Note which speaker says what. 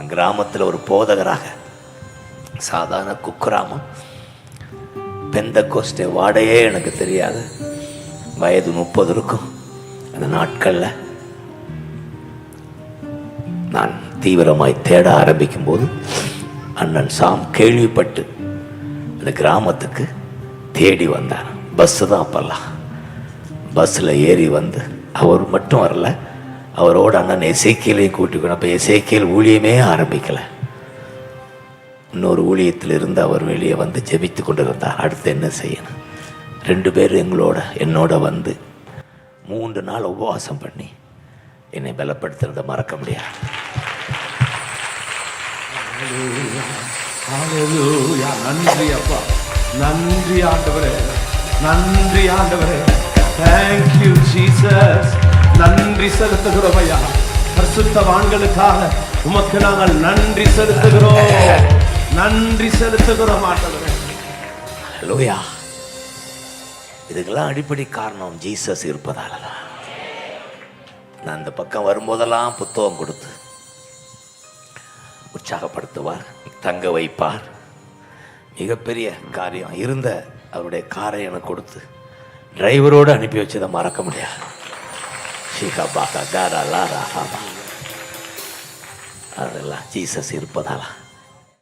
Speaker 1: நான் கிராமத்தில் ஒரு போதகராக சாதாரண குக்கிராமம் பெந்த கோஸ்டே வாடையே எனக்கு தெரியாது. வயது முப்பது இருக்கும் அந்த நாட்களில். நான் தீவிரமாய் தேட ஆரம்பிக்கும் போது அண்ணன் சாம் கேள்விப்பட்டு அந்த கிராமத்துக்கு தேடி வந்தார் பஸ்ஸு தான் அப்போல்லாம். பஸ்ஸில் ஏறி வந்து அவர் மட்டும் வரல அவரோட அண்ணன் எசேக்கியலையும் கூட்டிக்கணும் அப்போ எசேக்கியல் ஊழியமே ஆரம்பிக்கலை. இன்னொரு ஊழியத்திலிருந்து அவர் வெளியே வந்து ஜெபித்து கொண்டிருந்தார். அடுத்து என்ன செய்யணும்? ரெண்டு பேரும் எங்களோட என்னோட வந்து மூன்று நாள் உபவாசம் பண்ணி என்னை பலப்படுத்துறதை மறக்க முடியாது.
Speaker 2: நன்றி அப்பா. நன்றி ஆண்டவரே. நன்றி ஆண்டவரே. தேங்க்யூ ஜீ நன்றி செலுத்துகிறோம் ஐயா பரிசுத்தவான்களுக்காக உமக்கு நாங்கள் நன்றி செலுத்துகிறோம். நன்றி செலுத்துகிறோம் ஆண்டவரே.
Speaker 1: லோயா இதுக்கெல்லாம் அடிப்படை காரணம் ஜீசஸ் இருப்பதால தான் நான் இந்த பக்கம் வரும்போதெல்லாம் புத்தகம் கொடுத்து உற்சாகப்படுத்துவார் தங்க வைப்பார். மிகப்பெரிய காரியம். இருந்த அவருடைய காரை எனக்கு கொடுத்து டிரைவரோடு அனுப்பி வச்சதை மறக்க முடியாது. அதெல்லாம் ஜீசஸ் இருப்பதாலா